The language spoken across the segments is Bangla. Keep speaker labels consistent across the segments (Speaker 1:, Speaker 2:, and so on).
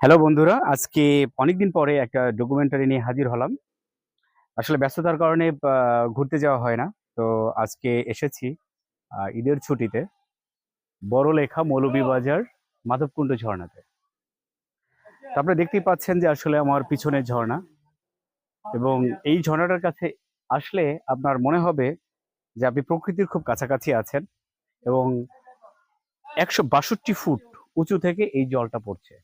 Speaker 1: হ্যালো বন্ধুরা, আজকে অনেকদিন পরে একটা ডকুমেন্টারি নিয়ে হাজির হলাম। আসলে ব্যস্ততার কারণে ঘুরতে যাওয়া হয় না। তো আজকে এসেছি ঈদের ছুটিতে বড় বড়লেখা মৌলভীবাজার মাধবকুণ্ড ঝর্ণাতে। তো আপনারা দেখতেই পাচ্ছেন যে আসলে আমার পিছনের ঝর্ণা এবং এই ঝর্ণাটার কাছে আসলে আপনার মনে হবে যে আপনি প্রকৃতির খুব কাছাকাছি আছেন এবং একশো বাষট্টি ফুট উঁচু থেকে এই জলটা পড়ছে।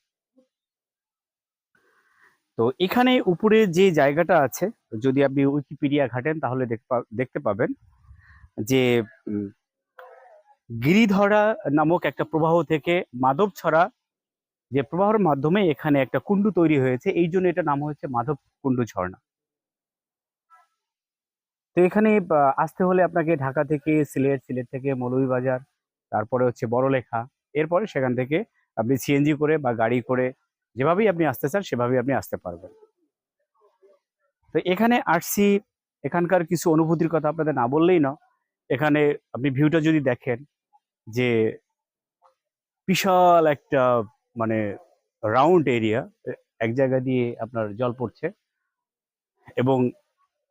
Speaker 1: তো এখানে উপরে যে জায়গাটা আছে, যদি আপনি উইকিপিডিয়া ঘাটেন, তাহলে দেখতে পাবেন যে গিরিধরা নামক একটা প্রবাহ থেকে মাধবছড়া যে প্রবাহের মাধ্যমে এখানে একটা কুণ্ডু তৈরি হয়েছে, এই জন্য এটা নাম হয়েছে মাধব কুণ্ডু ঝর্ণা। তো এখানে আসতে হলে আপনাকে ঢাকা থেকে সিলেট সিলেট থেকে মৌলভীবাজার, তারপরে হচ্ছে বড়লেখা, এরপরে সেখান থেকে আপনি সিএনজি করে বা গাড়ি করে যেভাবেই আপনি আসতে চান, সেভাবেই আপনি আসতে পারবেন। তো এখানে আসছি এখানকার কিছু অনুভূতির কথা আপনাদের না বললেই না এখানে আপনি ভিউটা যদি দেখেন, যে বিশাল একটা মানে রাউন্ড এরিয়া এক জায়গা দিয়ে আপনার জল পড়ছে। এবং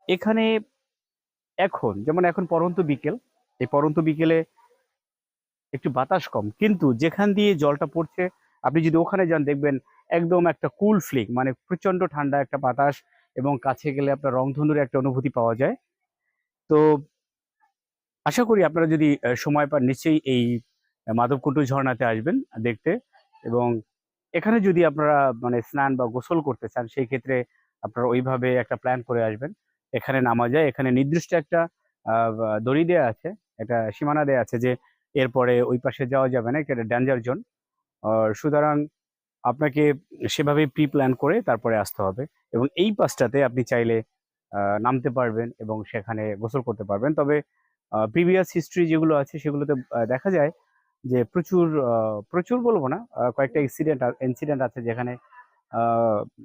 Speaker 1: এখানে এখন, যেমন এখন পরন্ত বিকেল, এই পরন্ত বিকেলে একটু বাতাস কম। কিন্তু যেখান দিয়ে জলটা পড়ছে, আপনি যদি ওখানে যান, দেখবেন একদম একটা কুল ফ্লিক মানে প্রচণ্ড ঠান্ডা একটা বাতাস এবং কাছে গেলে আপনার রংধনুর একটা অনুভূতি পাওয়া যায়। তো আশা করি আপনারা যদি সময় পান, নিশ্চয়ই এই মাধবকুটু ঝর্ণাতে আসবেন দেখতে এবং এখানে যদি আপনারা মানে স্নান বা গোসল করতে চান, সেই ক্ষেত্রে আপনারা ওইভাবে একটা প্ল্যান করে আসবেন। এখানে নামা যায়। এখানে নির্দিষ্ট একটা দড়ি দেওয়া আছে, একটা সীমানা দেওয়া আছে যে এরপরে ওই পাশে যাওয়া যাবে না, এটা ডেঞ্জার জোন সুতরাং আপনাকে সেভাবে প্রি প্ল্যান করে তারপরে আসতে হবে এবং এই পাশটাতে আপনি চাইলে নামতে পারবেন এবং সেখানে গোসল করতে পারবেন। তবে প্রিভিয়াস হিস্ট্রি যেগুলো আছে সেগুলোতে দেখা যায় যে প্রচুর প্রচুর বলব না কয়েকটা ইনসিডেন্ট ইনসিডেন্ট আছে যেখানে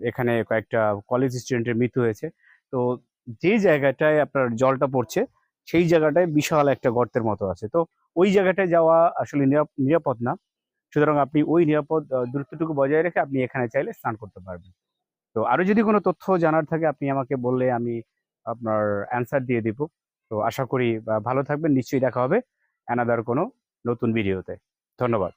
Speaker 1: এখানে কয়েকটা কলেজ স্টুডেন্টের মৃত্যু হয়েছে। তো যে জায়গাটায় আপনার জলটা পড়ছে, সেই জায়গাটায় বিশাল একটা গর্তের মতো আছে। তো ওই জায়গাটায় যাওয়া আসলে নিরাপ- নিরাপদ না। সুতরাং আপনি ওই নিরাপদ দূরত্বটুকু বজায় রেখে আপনি এখানে চাইলে স্নান করতে পারবেন। তো আরও যদি কোনো তথ্য জানার থাকে, আপনি আমাকে বললে আমি আপনার অ্যান্সার দিয়ে দিব। তো আশা করি ভালো থাকবেন। নিশ্চয়ই দেখা হবে অ্যানাদার কোনো নতুন ভিডিওতে ধন্যবাদ।